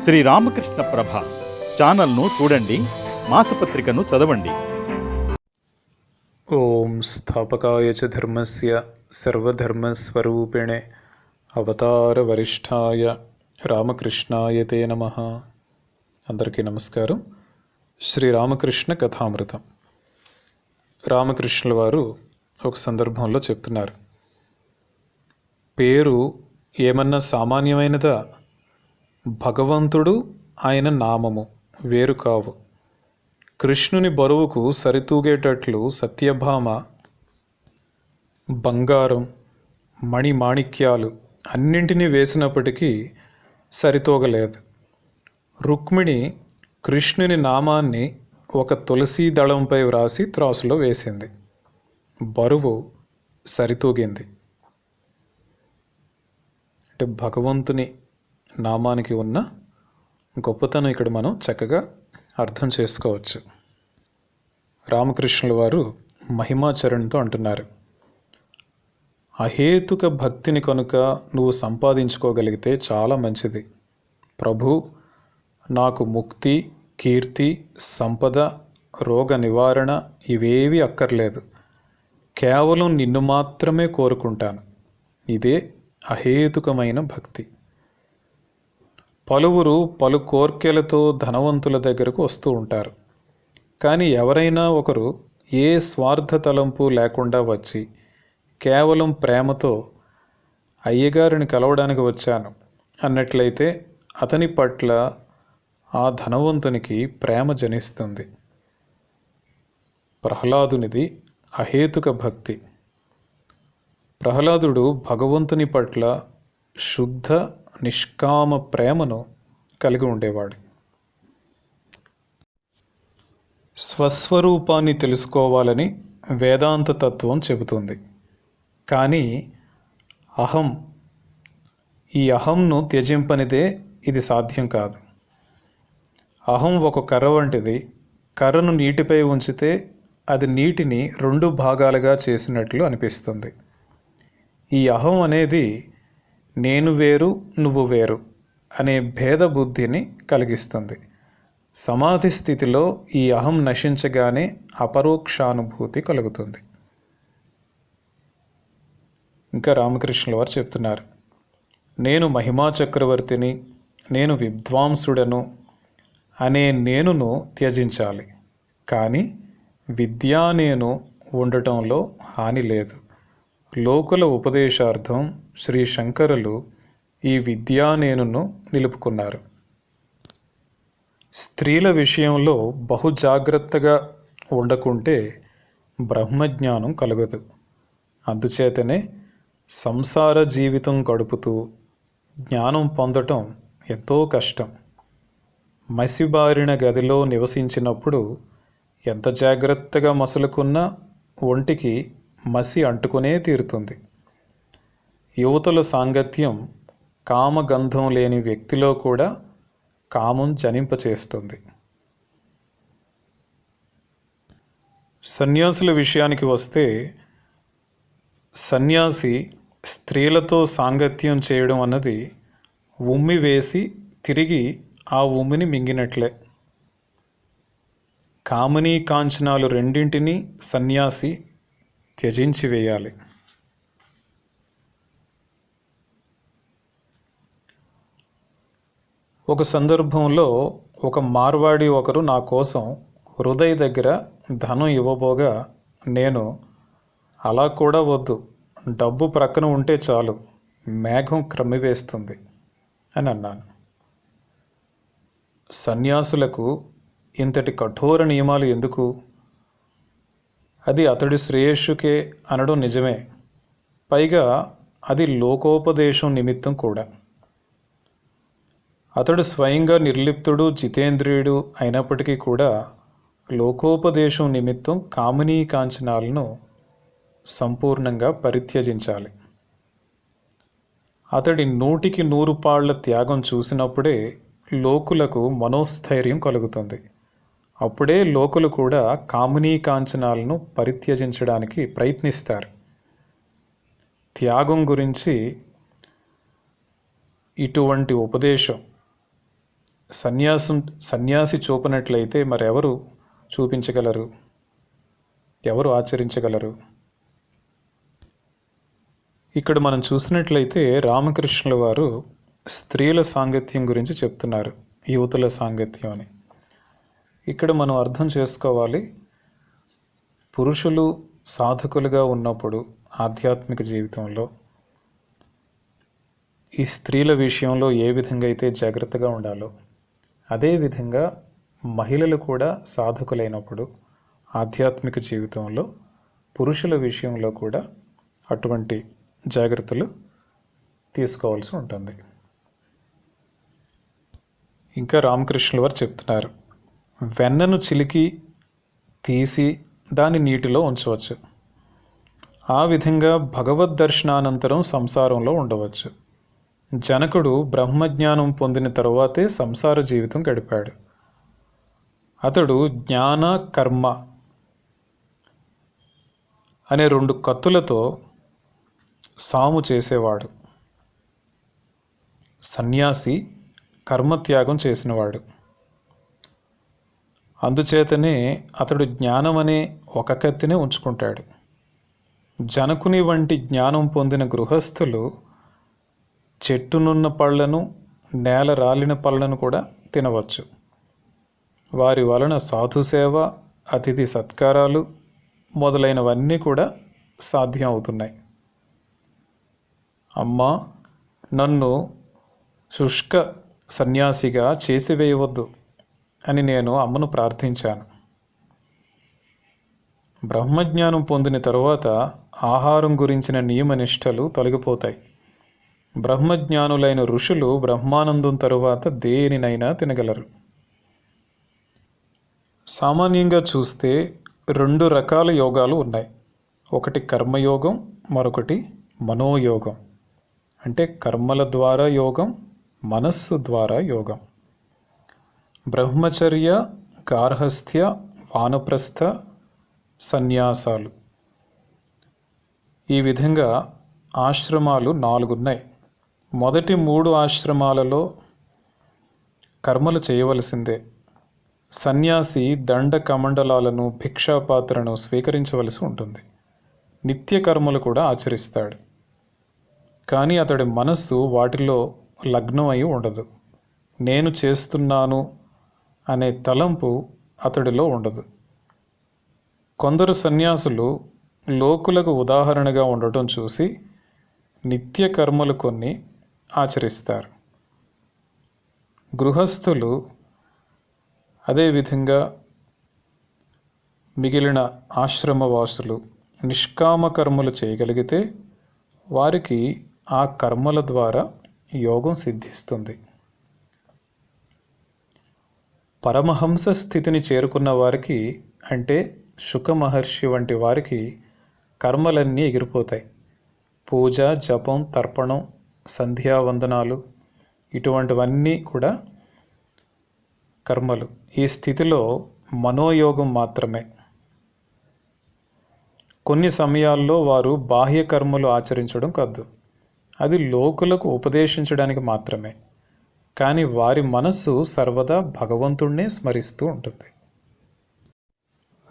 శ్రీ రామకృష్ణ ప్రభ ఛానల్ను చూడండి మాసపత్రికను చదవండి. ఓం స్థాపకాయ చ ధర్మస్య సర్వధర్మస్వరూపిణే అవతారవరిష్ఠాయ రామకృష్ణాయ తే నమ. అందరికీ నమస్కారం. శ్రీ రామకృష్ణ కథామృతం. రామకృష్ణుల వారు ఒక సందర్భంలో చెప్తున్నారు. పేరు ఏమన్నా సామాన్యమైనదా? భగవంతుడు ఆయన నామము వేరు కావు కృష్ణుని బరువుకు సరితూగేటట్లు సత్యభామ బంగారం మణి మాణిక్యాలు అన్నింటినీ వేసినప్పటికీ సరితూగలేదు. రుక్మిణి కృష్ణుని నామాన్ని ఒక తులసీ దళంపై వ్రాసి త్రాసులో వేసింది. బరువు సరితూగింది. అంటే భగవంతుని నామానికి ఉన్న గొప్పతనం ఇక్కడ మనం చక్కగా అర్థం చేసుకోవచ్చు. రామకృష్ణుల వారు మహిమాచరణతో అంటున్నారు. అహేతుక భక్తిని కనుక నువ్వు సంపాదించుకోగలిగితే చాలా మంచిది. ప్రభు నాకు ముక్తి కీర్తి సంపద రోగ నివారణ ఇవేవి అక్కర్లేదు. కేవలం నిన్ను మాత్రమే కోరుకుంటాను. ఇదే అహేతుకమైన భక్తి. పలువురు పలు కోర్కెలతో ధనవంతుల దగ్గరకు వస్తూ ఉంటారు. కానీ ఎవరైనా ఒకరు ఏ స్వార్థ తలంపు లేకుండా వచ్చి కేవలం ప్రేమతో అయ్యగారిని కలవడానికి వచ్చాను అన్నట్లయితే అతని పట్ల ఆ ధనవంతునికి ప్రేమ జనిస్తుంది. ప్రహ్లాదునిది అహేతుక భక్తి. ప్రహ్లాదుడు భగవంతుని పట్ల శుద్ధ నిష్కామ ప్రేమను కలిగి ఉండేవాడు. స్వస్వరూపాన్ని తెలుసుకోవాలని వేదాంత తత్వం చెబుతుంది. కానీ అహం ఈ అహంను త్యజింపనిదే ఇది సాధ్యం కాదు. అహం ఒక కర్ర వంటిది. కర్రను నీటిపై ఉంచితే అది నీటిని రెండు భాగాలుగా చేసినట్లు అనిపిస్తుంది. ఈ అహం అనేది నేను వేరు నువ్వు వేరు అనే భేద బుద్ధిని కలిగిస్తుంది. సమాధి స్థితిలో ఈ అహం నశించగానే అపరోక్షానుభూతి కలుగుతుంది. ఇంకా రామకృష్ణుల వారు చెప్తున్నారు నేను మహిమా చక్రవర్తిని నేను విద్వాంసుడను అనే నేనును త్యజించాలి. కానీ విద్యా నేను ఉండటంలో హాని లేదు. లోకుల ఉపదేశార్థం శ్రీ శంకరులు ఈ విద్యా నేనును నిలుపుకున్నారు. స్త్రీల విషయంలో బహు జాగ్రత్తగా ఉండకుంటే బ్రహ్మజ్ఞానం కలగదు. అందుచేతనే సంసార జీవితం గడుపుతూ జ్ఞానం పొందటం ఎంతో కష్టం. మసిబారిన గదిలో నివసించినప్పుడు ఎంత జాగ్రత్తగా మసులుకున్నా ఒంటికి మసి అంటుకునే తీరుతుంది. యువతుల సాంగత్యం కామగంధం లేని వ్యక్తిలో కూడా కామం జనింపచేస్తుంది. సన్యాసుల విషయానికి వస్తే సన్యాసి స్త్రీలతో సాంగత్యం చేయడం అన్నది ఉమ్మి వేసి తిరిగి ఆ ఉమ్మిని మింగినట్లే. కామనీ కాంచనాలు రెండింటినీ సన్యాసి త్యజించి వేయాలి. ఒక సందర్భంలో ఒక మార్వాడి ఒకరు నా కోసం హృదయ దగ్గర ధనం ఇవ్వబోగా నేను అలా కూడా వద్దు. డబ్బు ప్రక్కన ఉంటే చాలు. మేఘం క్రమ్మివేస్తుంది అని అన్నాను. సన్యాసులకు ఇంతటి కఠోర నియమాలు ఎందుకు? అది అతడి శ్రేయస్సుకే అనడం నిజమే. పైగా అది లోకోపదేశం నిమిత్తం కూడా. అతడు స్వయంగా నిర్లిప్తుడు జితేంద్రియుడు అయినప్పటికీ కూడా లోకోపదేశం నిమిత్తం కామినీ కాంచనాలను సంపూర్ణంగా పరిత్యజించాలి. అతడి నూటికి నూరు పాళ్ళ త్యాగం చూసినప్పుడే లోకులకు మనోస్థైర్యం కలుగుతుంది. అప్పుడే లోకులు కూడా కామినీ కాంచనాలను పరిత్యజించడానికి ప్రయత్నిస్తారు. త్యాగం గురించి ఇటువంటి ఉపదేశం. సన్యాసం సన్యాసి చూపినట్లయితే మరెవరు చూపించగలరు? ఎవరు ఆచరించగలరు? ఇక్కడ మనం చూసినట్లయితే రామకృష్ణుల వారు స్త్రీల సాంగత్యం గురించి చెప్తున్నారు యువతుల సాంగత్యం అని. ఇక్కడ మనం అర్థం చేసుకోవాలి. పురుషులు సాధకులుగా ఉన్నప్పుడు ఆధ్యాత్మిక జీవితంలో ఈ స్త్రీల విషయంలో ఏ విధంగా అయితే జాగ్రత్తగా ఉండాలో అదేవిధంగా మహిళలు కూడా సాధకులైనప్పుడు ఆధ్యాత్మిక జీవితంలో పురుషుల విషయంలో కూడా అటువంటి జాగ్రత్తలు తీసుకోవాల్సి ఉంటుంది. ఇంకా రామకృష్ణుల వారు చెప్తున్నారు. వెన్నను చిలికి తీసి దాని నీటిలో ఉంచవచ్చు. ఆ విధంగా భగవద్ దర్శనానంతరం సంసారంలో ఉండవచ్చు. జనకుడు బ్రహ్మజ్ఞానం పొందిన తరువాతే సంసార జీవితం గడిపాడు. అతడు జ్ఞాన కర్మ అనే రెండు కత్తులతో సాము చేసేవాడు. సన్యాసి కర్మత్యాగం చేసినవాడు. అందుచేతనే అతడు జ్ఞానం అనే ఒక కత్తినే ఉంచుకుంటాడు. జనకుని వంటి జ్ఞానం పొందిన గృహస్థులు చెట్టునున్న పళ్ళను నేల రాలిన పళ్ళను కూడా తినవచ్చు. వారి వలన సాధుసేవ అతిథి సత్కారాలు మొదలైనవన్నీ కూడా సాధ్యం అవుతున్నాయి అమ్మా నన్ను శుష్క సన్యాసిగా చేసివేయవద్దు. అని నేను అమ్మను ప్రార్థించాను. బ్రహ్మజ్ఞానం పొందిన తరువాత ఆహారం గురించిన నియమనిష్టలు తొలగిపోతాయి. బ్రహ్మజ్ఞానులైన ఋషులు బ్రహ్మానందం తరువాత దేనినైనా తినగలరు. సామాన్యంగా చూస్తే రెండు రకాల యోగాలు ఉన్నాయి. ఒకటి కర్మయోగం మరొకటి మనోయోగం. అంటే కర్మల ద్వారా యోగం మనస్సు ద్వారా యోగం. బ్రహ్మచర్య గార్హస్థ్య వానప్రస్థ సన్యాసాలు. ఈ విధంగా ఆశ్రమాలు నాలుగున్నాయి. మొదటి మూడు ఆశ్రమాలలో కర్మలు చేయవలసిందే. సన్యాసి దండ కమండలాలను భిక్షాపాత్రను స్వీకరించవలసి ఉంటుంది. నిత్య కర్మలు కూడా ఆచరిస్తాడు. కానీ అతడి మనస్సు వాటిలో లగ్నమై ఉండదు. నేను చేస్తున్నాను అనే తలంపు అతడిలో ఉండదు. కొందరు సన్యాసులు లోకులకు ఉదాహరణగా ఉండటం చూసి నిత్య కర్మలు కొన్ని ఆచరిస్తారు. గృహస్థులు అదేవిధంగా మిగిలిన ఆశ్రమవాసులు నిష్కామ కర్మలు చేయగలిగితే వారికి ఆ కర్మల ద్వారా యోగం సిద్ధిస్తుంది. పరమహంస స్థితిని చేరుకున్న వారికి అంటే శుక మహర్షి వంటి వారికి కర్మలన్నీ ఎగిరిపోతాయి. పూజ జపం తర్పణం సంధ్యావందనాలు ఇటువంటివన్నీ కూడా కర్మలు. ఈ స్థితిలో మనోయోగం మాత్రమే. కొన్ని సమయాల్లో వారు బాహ్య కర్మలు ఆచరించడం కాదు. అది లోకులకు ఉపదేశించడానికి మాత్రమే. కానీ వారి మనస్సు సర్వదా భగవంతుణ్ణే స్మరిస్తూ ఉంటుంది.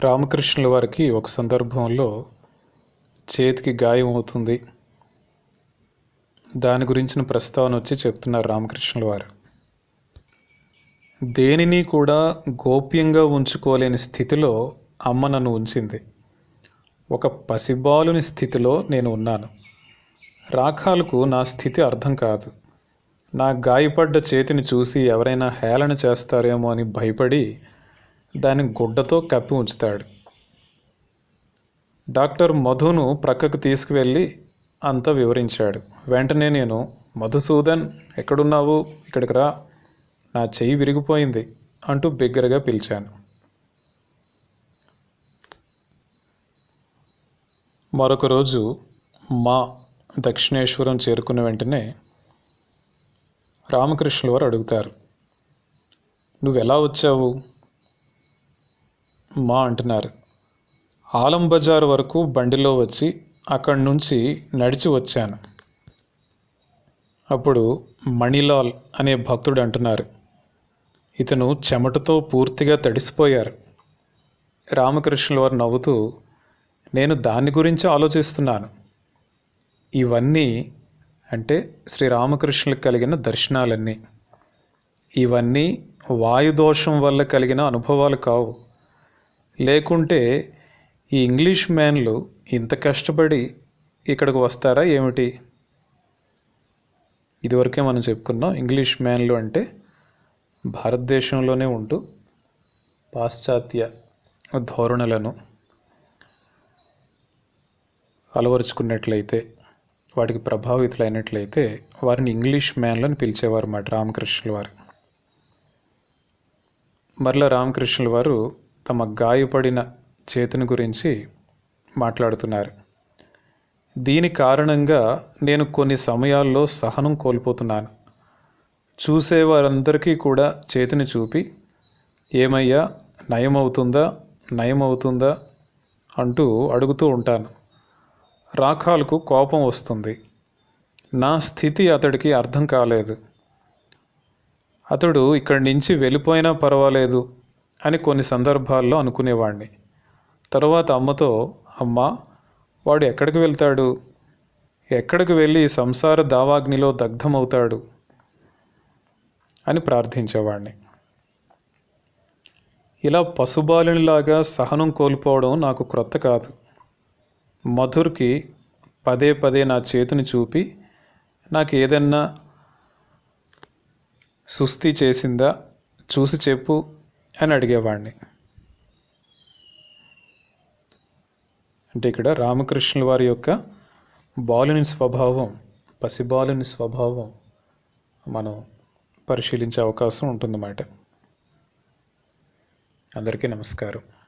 రామకృష్ణుల వారికి ఒక సందర్భంలో చేతికి గాయం అవుతుంది. దాని గురించిన ప్రస్తావన వచ్చి చెప్తున్నారు రామకృష్ణుల వారు. దేనిని కూడా గోప్యంగా ఉంచుకోలేని స్థితిలో అమ్మ నన్ను ఉంచింది. ఒక పసిబాలుని స్థితిలో నేను ఉన్నాను. రాఖాలకు నా స్థితి అర్థం కాదు. నా గాయపడ్డ చేతిని చూసి ఎవరైనా హేళన చేస్తారేమో అని భయపడి దాని గుడ్డతో కప్పి ఉంచుతాడు. డాక్టర్ మధును ప్రక్కకు తీసుకువెళ్ళి అంతా వివరించాడు. వెంటనే నేను మధుసూదన్ ఎక్కడున్నావు? ఇక్కడికి రా. నా చెయ్యి విరిగిపోయింది అంటూ బిగ్గరగా పిలిచాను. మరొక రోజు మా దక్షిణేశ్వరం చేరుకున్న వెంటనే రామకృష్ణుల వారు అడుగుతారు నువ్వు ఎలా వచ్చావు? మా అంటున్నారు ఆలం బజార్ వరకు బండిలో వచ్చి అక్కడి నుంచి నడిచి వచ్చాను. అప్పుడు మణిలాల్ అనే భక్తుడు అంటున్నారు ఇతను చెమటతో పూర్తిగా తడిసిపోయారు. రామకృష్ణుల వారు నవ్వుతూ నేను దాని గురించి ఆలోచిస్తున్నాను. ఇవన్నీ అంటే శ్రీరామకృష్ణులకు కలిగిన దర్శనాలన్నీ. ఇవన్నీ వాయుదోషం వల్ల కలిగిన అనుభవాలు కావు. లేకుంటే ఈ ఇంగ్లీష్ మ్యాన్లు ఇంత కష్టపడి ఇక్కడికి వస్తారా ఏమిటి? ఇదివరకే మనం చెప్పుకున్నాం ఇంగ్లీష్ మ్యాన్లు అంటే భారతదేశంలోనే ఉంటూ పాశ్చాత్య ధోరణులను అలవరుచుకున్నట్లయితే వాటికి ప్రభావితులైనట్లయితే వారిని ఇంగ్లీష్ మ్యాన్లను పిలిచేవారు మాట రామకృష్ణుల వారు. మరలా రామకృష్ణుల వారు తమ గాయపడిన చేతిని గురించి మాట్లాడుతున్నారు. దీని కారణంగా నేను కొన్ని సమయాల్లో సహనం కోల్పోతున్నాను. చూసేవారందరికీ కూడా చేతిని చూపి ఏమయ్యా నయమవుతుందా నయమవుతుందా? అంటూ అడుగుతూ ఉంటాను. రాఖాలకు కోపం వస్తుంది. నా స్థితి అతడికి అర్థం కాలేదు. అతడు ఇక్కడి నుంచి వెళ్ళిపోయినా పర్వాలేదు అని కొన్ని సందర్భాల్లో అనుకునేవాడిని తర్వాత అమ్మతో అమ్మ వాడు ఎక్కడికి వెళ్తాడు? ఎక్కడికి వెళ్ళి సంసార దావాగ్నిలో దగ్ధమవుతాడు అని ప్రార్థించేవాడిని ఇలా పశుబాలునిలాగా సహనం కోల్పోవడం నాకు క్రొత్త కాదు. మధుర్కి పదే పదే నా చేతిని చూపి నాకు ఏదన్నా సుస్థి చేసిందా? చూసి చెప్పు అని అడిగేవాడిని అంటే ఇక్కడ రామకృష్ణుల వారి యొక్క బాలుని స్వభావం పసిబాలుని స్వభావం మనం పరిశీలించే అవకాశం ఉంటుందన్నమాట. అందరికీ నమస్కారం.